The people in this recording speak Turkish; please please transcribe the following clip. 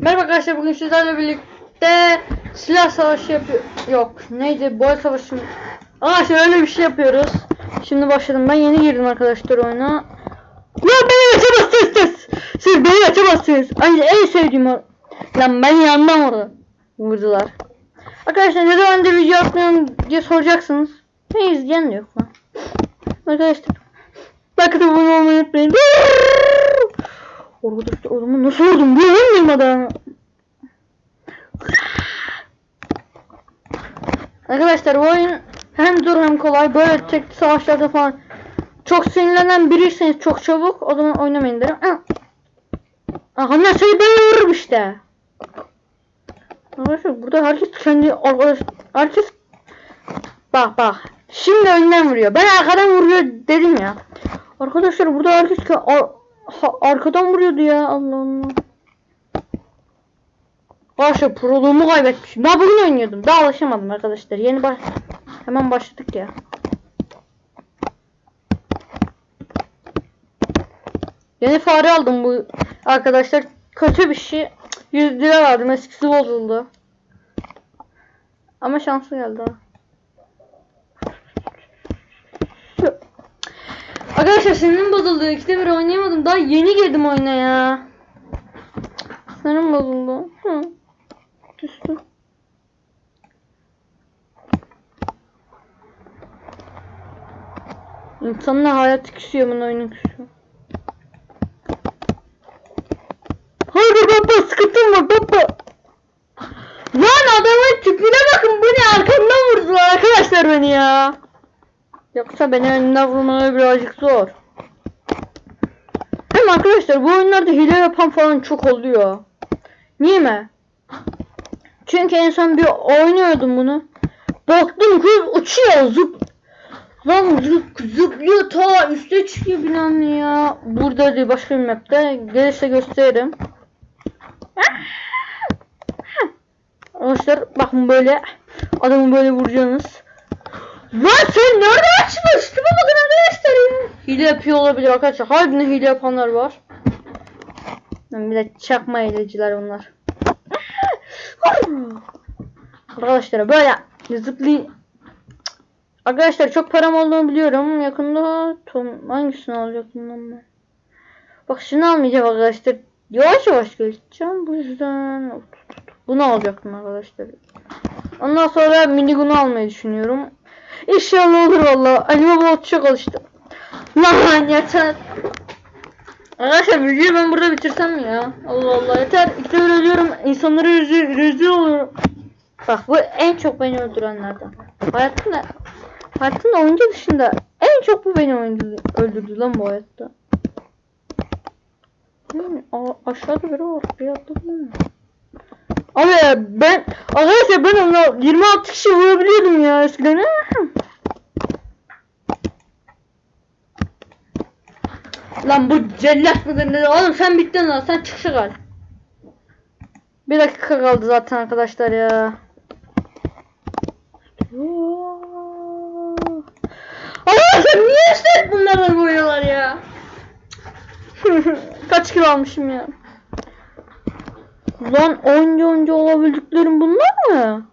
Merhaba arkadaşlar bugün sizlerle birlikte silah savaşı yapıyor. Yok neydi boy savaşı mı? Arkadaşlar öyle bir şey yapıyoruz. Şimdi başladım ben yeni girdim arkadaşlar oyuna. Ya beni açamazsınız siz. Siz beni açamazsınız. Ay en sevdiğim o. Lan ben yandan orada. Vurdular. Arkadaşlar ne zamandır video atmıyorum diye soracaksınız. Ne izleyen de yok lan. Arkadaşlar. Bakın abone olmayı unutmayın. Arkadaşlar o zaman nasıl vurdum? Bu adamı. Arkadaşlar bu oyun hem zor hem kolay. Böyle tek savaşlarda falan çok sinirlenen biriyseniz çok çabuk o zaman oynamayın derim. Ah. Aha nasıl ben vururum işte. Arkadaşlar burada herkes kendi arkadaş herkes bak bak şimdi önden vuruyor. Ben arkadan vuruyor dedim ya. Arkadaşlar burada herkes ke- ar- ha- arkadan vuruyordu ya Allah Allah. Arkadaşlar proluğumu kaybetmişim. Daha bugün oynuyordum. Daha alışamadım arkadaşlar. Yeni baş hemen başladık ya. Yeni fare aldım bu arkadaşlar. Kötü bir şey. 100 lira verdim. Eskisi bozuldu. Ama şanslı geldi ha. Arkadaşlar sinirim bozuldu. İkide bir oynayamadım. Daha yeni girdim oyuna ya. Sinirim bozuldu. Hı. Küstüm. İnsanın hayatı küsüyor bunun oyunu küsüyor. Hayır baba sıkıntım var baba. Lan adamın tipine bakın bu ne arkamdan vurdular arkadaşlar beni ya. Yoksa beni önünden vurmaları birazcık zor. Hem arkadaşlar bu oyunlarda hile yapan falan çok oluyor. Niye mi? Çünkü en son bir oynuyordum bunu. Baktım kız uçuyor zıp. Lan zıp zıplıyor ta üste çıkıyor bilmem ya. Burada değil başka bir map'te. Gelirse gösteririm. Arkadaşlar bakın böyle adamı böyle vuracaksınız. Lan sen nerede açmış? Tipe bakın arkadaşlar ya. Hile yapıyor olabilir arkadaşlar. Harbiden hile yapanlar var. Bir de çakma hileciler onlar. arkadaşlar böyle zıplay... Arkadaşlar çok param olduğunu biliyorum. Yakında Tom hangisini alacaktım ben? Bak şunu almayacağım arkadaşlar. Yavaş yavaş geçeceğim. Bu yüzden bunu alacaktım arkadaşlar. Ondan sonra minigunu almayı düşünüyorum. İnşallah olur valla. Anime bot çok alıştım. Lan yeter. Arkadaşlar videoyu ben burada bitirsem mi ya? Allah Allah yeter. İkide bir ölüyorum. İnsanları rezil, oluyorum. Bak bu en çok beni öldürenlerden. Hayatımda hayatımda oyuncu dışında en çok bu beni öldürdü, öldürdü lan bu hayatta. Hmm, aşağıda biri var. Bir atladım mı? Abi ben arkadaşlar ben ona 26 kişi vurabiliyordum ya eskiden. Lan bu cellat mıdır ne? Oğlum sen bittin lan sen çık çıkar. Bir dakika kaldı zaten arkadaşlar ya. Arkadaşlar niye işte bunlarla boyuyorlar ya? Kaç kilo almışım ya? Lan oyuncu oyuncu olabildiklerim bunlar mı?